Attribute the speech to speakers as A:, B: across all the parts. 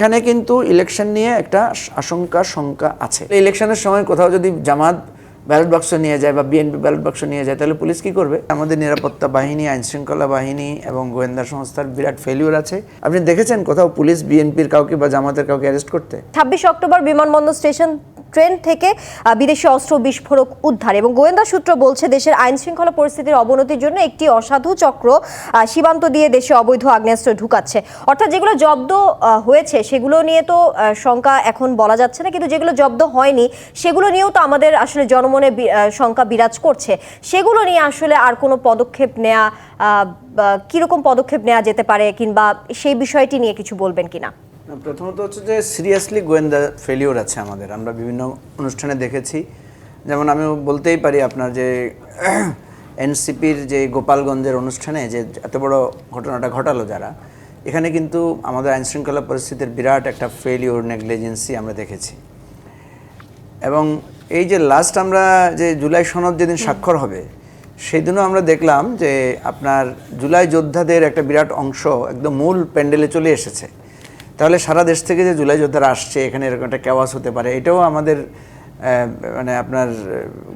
A: এখানে কিন্তু ইলেকশন নিয়ে একটা আশঙ্কা শঙ্কা আছে। ইলেকশনের সময় কোথাও যদি জামাত ব্যালট বাক্স নিয়ে যায় বা বিএনপি ব্যালট বাক্স নিয়ে যায়, তাহলে পুলিশ কি করবে? আমাদের নিরাপত্তা বাহিনী, আইন শৃঙ্খলা বাহিনী এবং গোয়েন্দা সংস্থার বিরাট ফেলিওর আছে। আপনি দেখেছেন কোথাও পুলিশ বিএনপির কাউকে বা জামাতের কাউকে অ্যারেস্ট করতে?
B: ছাব্বিশ অক্টোবর বিমানবন্দর স্টেশন ট্রেন থেকে বিদেশি অস্ত্র বিস্ফোরক উদ্ধার। এবং গোয়েন্দা সূত্র বলছে, দেশের আইন শৃঙ্খলা পরিস্থিতির অবনতির জন্য একটি অসাধু চক্র সীমান্ত দিয়ে দেশে অবৈধ আগ্নেয়াস্ত্র ঢুকাচ্ছে। অর্থাৎ যেগুলো জব্দ হয়েছে, সেগুলো নিয়ে তো শঙ্কা এখন বলা যাচ্ছে না, কিন্তু যেগুলো জব্দ হয়নি, সেগুলো নিয়েও তো আমাদের আসলে জনমনে শঙ্কা বিরাজ করছে। সেগুলো নিয়ে আসলে আর কোনো পদক্ষেপ নেওয়া কীরকম পদক্ষেপ নেওয়া যেতে পারে, কিংবা সেই বিষয়টি নিয়ে কিছু বলবেন কিনা?
A: প্রথমত হচ্ছে যে সিরিয়াসলি গোয়েন্দা ফেলিওর আছে আমাদের। আমরা বিভিন্ন অনুষ্ঠানে দেখেছি। যেমন আমি বলতেই পারি আপনার যে এনসিপির যে গোপালগঞ্জের অনুষ্ঠানে যে এত বড় ঘটনাটা ঘটালো যারা, এখানে কিন্তু আমাদের আইনশৃঙ্খলা পরিস্থিতির বিরাট একটা ফেলিওর নেগলিজেন্সি আমরা দেখেছি। এবং এই যে লাস্ট আমরা যে জুলাই সনদ যেদিন স্বাক্ষর হবে সেই দিনও আমরা দেখলাম যে আপনার জুলাই যোদ্ধাদের একটা বিরাট অংশ একদম মূল প্যান্ডেলে চলে এসেছে। তাহলে সারা দেশ থেকে যে জুলাই যোদ্ধারা আসছে, এখানে এরকম একটা ক্যাওয়াস হতে পারে, এটাও আমাদের মানে আপনার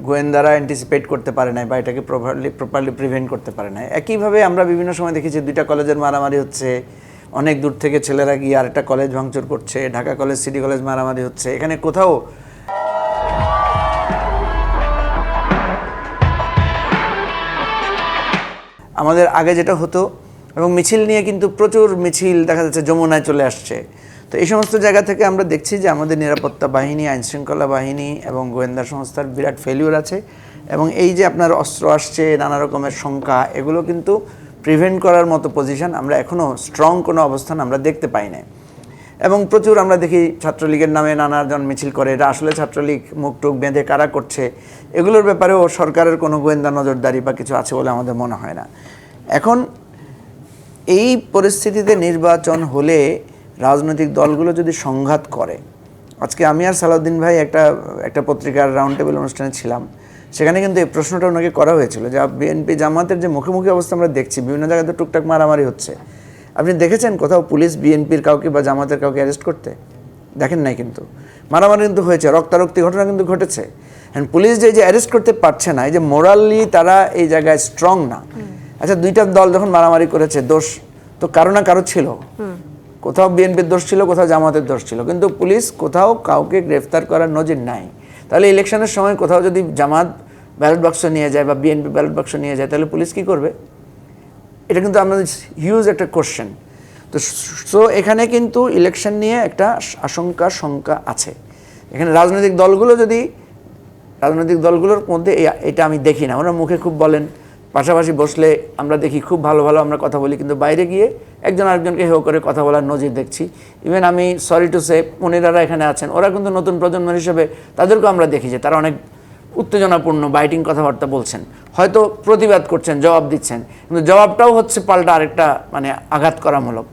A: গোয়েন্দারা অ্যান্টিসিপেট করতে পারে না বা এটাকে প্রপারলি প্রপারলি প্রিভেন্ট করতে পারে না একইভাবে আমরা বিভিন্ন সময় দেখেছি, দুইটা কলেজের মারামারি হচ্ছে, অনেক দূর থেকে ছেলেরা গিয়ে আরেকটা কলেজ ভাঙচুর করছে, ঢাকা কলেজ সিটি কলেজ মারামারি হচ্ছে, এখানে কোথাও আমাদের আগে যেটা হতো এবং মিছিল নিয়ে কিন্তু প্রচুর মিছিল, দেখা যাচ্ছে যমুনায় চলে আসছে। তো এই সমস্ত জায়গা থেকে আমরা দেখছি যে আমাদের নিরাপত্তা বাহিনী, আইনশৃঙ্খলা বাহিনী এবং গোয়েন্দা সংস্থার বিরাট ফেলিওর আছে এবং এই যে আপনার অস্ত্র আসছে, নানা রকমের শঙ্কা, এগুলো কিন্তু প্রিভেন্ট করার মতো পজিশন আমরা এখনও স্ট্রং কোনো অবস্থান আমরা দেখতে পাই না এবং প্রচুর আমরা দেখি ছাত্রলীগের নামে নানাজন মিছিল করে এটা আসলে ছাত্রলীগ মুখ টুক বেঁধে কারা করছে, এগুলোর ব্যাপারেও সরকারের কোনো গোয়েন্দা নজরদারি বা কিছু আছে বলে আমাদের মনে হয় না। এখন এই পরিস্থিতিতে নির্বাচন হলে রাজনৈতিক দলগুলো যদি সংঘাত করে, আজকে আমি আর সালাউদ্দিন ভাই একটা একটা পত্রিকার রাউন্ড টেবিল অনুষ্ঠানে ছিলাম, সেখানে কিন্তু এই প্রশ্নটা ওনাকে করা হয়েছিল যে বিএনপি জামাতের যে মুখোমুখি অবস্থা আমরা দেখছি, বিভিন্ন জায়গাতে টুকটাক মারামারি হচ্ছে। আপনি দেখেছেন কোথাও পুলিশ বিএনপির কাউকে বা জামাতের কাউকে অ্যারেস্ট করতে? দেখেন নাই কিন্তু। মারামারি কিন্তু হয়েছে, রক্তারক্তি ঘটনা কিন্তু ঘটেছে। পুলিশ যে যে অ্যারেস্ট করতে পারছে না, এই যে মোরালি তারা এই জায়গায় স্ট্রং না। আচ্ছা দুইটা দল যখন মারামারি করেছে দোষ তো কারও না কারও ছিল। কোথাও বিএনপির দোষ ছিল কোথাও জামাতের দোষ ছিল। কিন্তু পুলিশ কোথাও কাউকে গ্রেফতার করার নজির নাই। তাহলে ইলেকশনের সময় কোথাও যদি জামাত ব্যালট বাক্স নিয়ে যায় বা বিএনপি ব্যালট বাক্স নিয়ে যায় তাহলে পুলিশ কি করবে? এটা কিন্তু আমাদের হিউজ একটা কোশ্চেন তো সো এখানে কিন্তু ইলেকশন নিয়ে একটা আশঙ্কা শঙ্কা আছে। এখানে রাজনৈতিক দলগুলো যদি রাজনৈতিক দলগুলোর মধ্যে এটা আমি দেখি না। ওনারা মুখে খুব বলেন। পাশাপাশি বসলে আমরা দেখি খুব ভালো ভালো আমরা কথা বলি, কিন্তু বাইরে গিয়ে একজন আরেকজনকে হেও করে কথা বলার নজির দেখছি। ইভেন আমি সরি টু সে পনিরারা এখানে আছেন, ওরা কিন্তু নতুন প্রজন্মের হিসেবে তাদেরকেও আমরা দেখি যে তারা অনেক উত্তেজনাপূর্ণ বাইটিং কথাবার্তা বলছেন। হয়তো প্রতিবাদ করছেন, জবাব দিচ্ছেন, কিন্তু জবাবটাও হচ্ছে পাল্টা আরেকটা মানে আঘাত করামূলক।